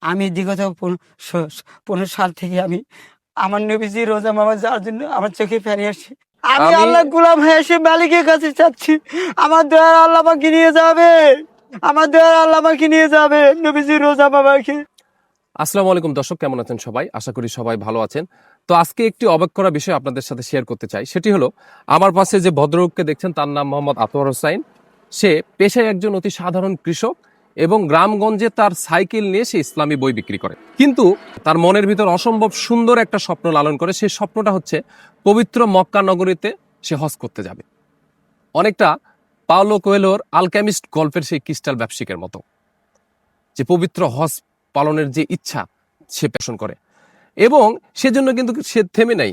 আমি বিগত পনেরো সাল থেকে আমি আমার নবীজি রোজা মামা যাওয়ার জন্য আমার চোখে ফেরে আসি। আমি আমি- আল্লাহ গুলাম হয়ে এসে মালিকের কাছে চাচ্ছি। আমার দয়ার আল্লাহ আমাকে নিয়ে যাবে। আমার দয়ার আল্লাহ আমাকে নিয়ে যাবে। নবীজি রোজা মামাকে আসসালামু আলাইকুম দর্শক কেমন আছেন সবাই? আশা করি সবাই ভালো আছেন। তো আজকে একটি অবাক করা বিষয় আপনাদের সাথে শেয়ার করতে চাই। সেটি হলো আমার পাশে যে ভদ্রলোককে দেখছেন তার নাম মোহাম্মদ আতোয়ার হোসাইন সে পেশায় একজন অতি সাধারণ কৃষক। এবং গ্রামগঞ্জে তার সাইকেল নিয়ে সে ইসলামী বই বিক্রি করে। কিন্তু তার মনের ভিতর অসম্ভব সুন্দর একটা স্বপ্ন লালন করে। সেই স্বপ্নটা হচ্ছে পবিত্র মক্কা নগরীতে সে হজ করতে যাবে। অনেকটা পাওলো কোয়েলোর আলকেমিস্ট গল্পের সেই ক্রিস্টাল ব্যবসায়িকের মতো, যে পবিত্র হজ পালনের যে ইচ্ছা সে পোষণ করে। এবং সেজন্য কিন্তু সে থেমে নাই।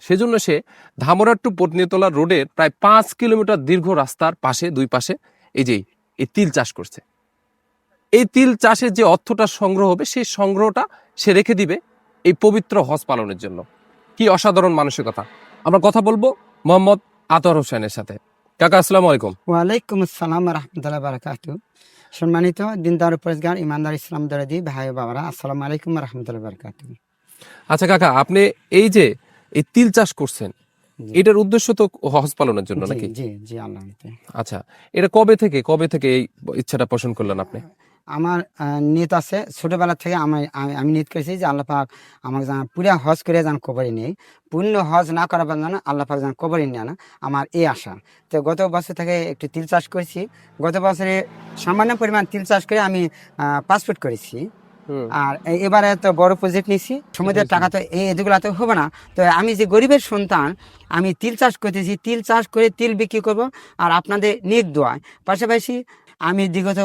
সেজন্য সে ধামরা টু পটনিতলা রোডের প্রায় পাঁচ কিলোমিটার দীর্ঘ রাস্তার পাশে, দুই পাশে এই যে এই তিল চাষ করছে। এই তিল চাষের যে অর্থটা সংগ্রহ হবে সেই সংগ্রহটা সে রেখে দিবে এই পবিত্র হজ পালনের জন্য। কি অসাধারণ মানসিকতা। আমরা কথা বলব মোহাম্মদ আতর হোসেনের সাথে। কাকা আসসালামু আলাইকুম। ওয়ালাইকুম আসসালাম রহমতুল্লাহ বারাকাতু সম্মানিত দিনদার পরেশগার ইমানদার ইসলাম দরদি ভাই বাবারা আসসালামু আলাইকুম রহমতুল্লাহ বারাকাতু আচ্ছা কাকা আপনি এই যে এই তিল চাষ করছেন এটার উদ্দেশ্য তো হজ পালনের জন্য নাকি? জি জি আল্লাহ আচ্ছা এটা কবে থেকে কবে থেকে এই ইচ্ছাটা পোষণ করলেন আপনি? আমার নিয়ত আছে। ছোটবেলা থেকে আমার আমি- আমি নিয়ত করেছি যে আল্লাহ পাক আমাকে যেন পুরা হজ করে যেন কবরে নেই পূর্ণ হজ না করার জন্য আল্লাহ পাক যেন কবরে নেয় না। আমার এই আশা। তো গত বছর থেকে একটু তিল চাষ করেছি। গত বছরে সামান্য পরিমাণ তিল চাষ করে আমি পাসপোর্ট করেছি। আর এবারে তো বড় প্রজেক্ট নিছি। সমুদ্রের টাকা তো এই এগুলো তো হবে না। তো আমি যে গরিবের সন্তান আমি তিল চাষ করতেছি। তিল চাষ করে তিল বিক্রি করব। আর আপনাদের নিক দোয়ায় পাশাপাশি আমি বিগত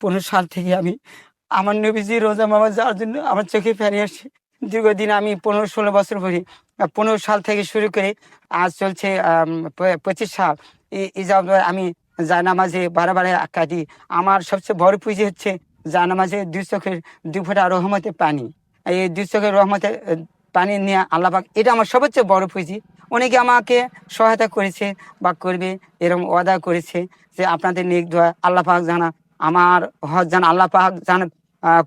পনেরো সাল থেকে আমি, আমার নবীজি রোজা মামা যাওয়ার জন্য আমার চোখে ফেরে আসি। দীর্ঘদিন আমি পনেরো ষোলো বছর পরে পনেরো সাল থেকে শুরু করে, আজ চলছে পঁচিশ সাল এই- আমি জায়নামাজে বারে কাটি। আমার সবচেয়ে বড় পুঁজি হচ্ছে জায়নামাজে দুই চোখের, দুই ফোঁটা রহমতে পানি। এই দুই চোখের রহমতে পানি নিয়ে আল্লাপাক এটা আমার সবচেয়ে বড় পুঁজি। অনেকে আমাকে সহায়তা করেছে বা করবে এরকম ওয়াদা করেছে যে আপনাদের নেক দোয়া আল্লাহ পাক জানা আমার হজ জানা আল্লাহ পাক জানা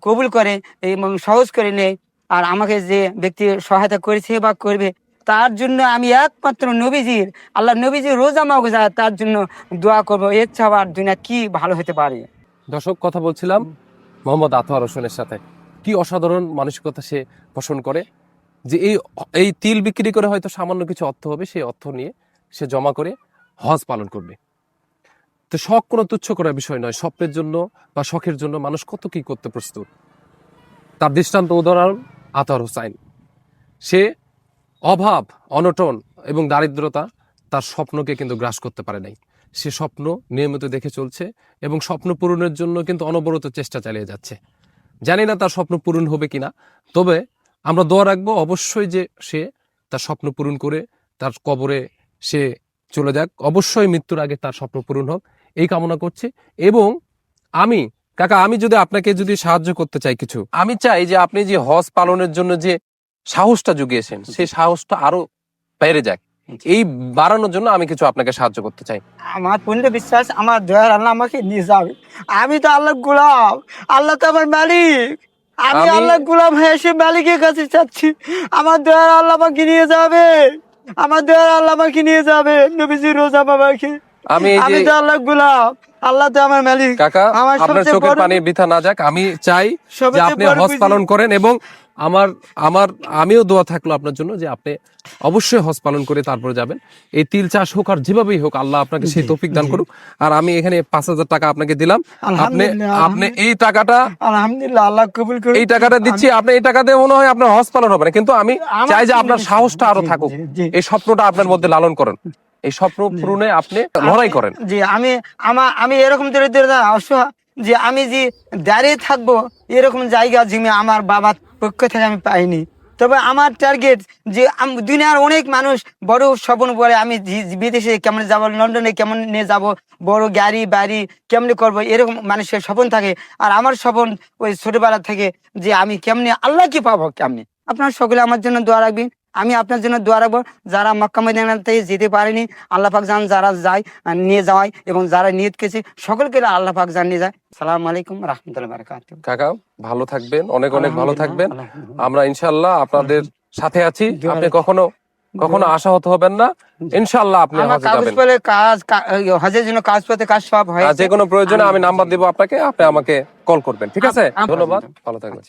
কবুল করে এবং সহজ করে নেয়। আর আমাকে যে ব্যক্তি সহায়তা করেছে বা করবে, তার জন্য আমি একমাত্র নবীজির, আল্লাহ নবীজির রোজা মাগ যায় তার জন্য দোয়া করব। এর ছাড়া আর দুনিয়া কি ভালো হতে পারে? দর্শক, কথা বলছিলাম মোহাম্মদ আতোয়ার হোসেনের সাথে। কি অসাধারণ মানসিকতা সে পোষণ করে। যে এই এই তিল বিক্রি করে হয়তো সামান্য কিছু অর্থ হবে, সেই অর্থ নিয়ে সে জমা করে হজ পালন করবে। তো শখ কোনো তুচ্ছ করার বিষয় নয়। স্বপ্নের জন্য বা শখের জন্য মানুষ কত কি করতে প্রস্তুত? তার দৃষ্টান্ত উদাহরণ আতর হোসাইন। সে অভাব, অনটন এবং দারিদ্রতা তার স্বপ্নকে কিন্তু গ্রাস করতে পারে নাই। সে স্বপ্ন নিয়মিত দেখে চলছে এবং স্বপ্ন পূরণের জন্য কিন্তু অনবরত চেষ্টা চালিয়ে যাচ্ছে। জানি না তার স্বপ্ন পূরণ হবে কিনা, তবে আমরা দোয়া রাখব অবশ্যই যে সে তার স্বপ্ন পূরণ করে তার কবরে সে চলে যাক। অবশ্যই মৃত্যুর আগে তার স্বপ্ন পূরণ হোক। এই কামনা করছি এবং আমি কাকা আমি যদি আপনাকে যদি সাহায্য করতে চাই কিছু আমি চাই যে আপনি যে হজ পালনের জন্য যে সাহসটা জুগিয়েছেন সেই সাহসটা আরও বেড়ে যাক। এই বাড়ানোর জন্য আমি কিছু আপনাকে সাহায্য করতে চাই। আমার পূর্ণ বিশ্বাস আমার দয়ার আল্লাহ আমাকে নিয়ে যাবে। আমি তো আল্লাহ গুলাম আল্লাহ তো আমার মালিক। আমি আল্লাহ গুলাম হয়ে এসে মালিকের কাছে চাচ্ছি। আমার দয়ার আল্লাহ আমাকে নিয়ে যাবে। আমার দয়ার আল্লাহ আমাকে নিয়ে যাবে নবীজি রোজা বাবাকে। আমি আমি তো আল্লাহ গুলাম। আল্লাহ তো আমার মালিক। কাকা আমার চোখের পানি বৃথা না যাক। আমি চাই যে আপনি হজ পালন করেন এবং আমার আমার আমিও দোয়া থাকল আপনার জন্য যে আপনি অবশ্যই হজ পালন করে তারপরে যাবেন। এই তিল চাষ হোক আর যেভাবেই হোক আল্লাহ আপনাকে সেই তৌফিক দান করুক। আর আমি এখানে পাঁচ হাজার টাকা আপনাকে দিলাম। আপনি আপনি এই টাকাটা আলহামদুলিল্লাহ আল্লাহ কবুল করুন এই টাকাটা দিচ্ছি আপনি এই টাকা দিয়ে মনে হয় আপনার হজ পালন হবে না। কিন্তু আমি চাই যে আপনার সাহসটা আরও থাকুক। এই স্বপ্নটা আপনার মধ্যে লালন করেন। এই স্বপ্ন পূরণে আপনি লড়াই করেন। জি আমি আমার আমি এরকম দরিদ্রতা অসহায় যে আমি যে দাঁড়িয়ে থাকব এরকম জায়গা জিমে আমার বাবার পক্ষ থেকে আমি পাইনি। তবে আমার টার্গেট যে দুনিয়ার অনেক মানুষ বড় স্বপ্ন পরে আমি বিদেশে কেমন যাব, লন্ডনে কেমন নিয়ে যাব, বড় গাড়ি, বাড়ি কেমনে করব, এরকম মানুষের স্বপ্ন থাকে। আর আমার স্বপ্ন ওই ছোটবেলা থেকে যে আমি কেমনি, আল্লাহকে পাবো কেমনি। আপনার সকলে আমার জন্য দোয়া রাখবেন। আমি আপনার জন্য দোয়া রাখব যারা মক্কা মদিনাতে যেতে পারেনি আল্লাহ পাক জান যারা যায় নিয়ে যাওয়ায় এবং যারা নিয়ত করেছে সকলকে আল্লাহ পাক জান নিয়ে যায়। সালাম আলাইকুম রহমতুল্লাহ বারকাত কাকা ভালো থাকবেন অনেক অনেক ভালো থাকবেন। আমরা ইনশাল্লাহ আপনাদের সাথে আছি। আপনি কখনো কখনো আশাহত হবেন না। ইনশাল্লাহ আপনি হজে যাবেন। পেলে কাজ হজের জন্য কাজ পেতে কাজ সব হয় আর যে কোনো প্রয়োজনে আমি নাম্বার দিব আপনাকে আপনি আমাকে কল করবেন ঠিক আছে? ধন্যবাদ ভালো থাকবেন।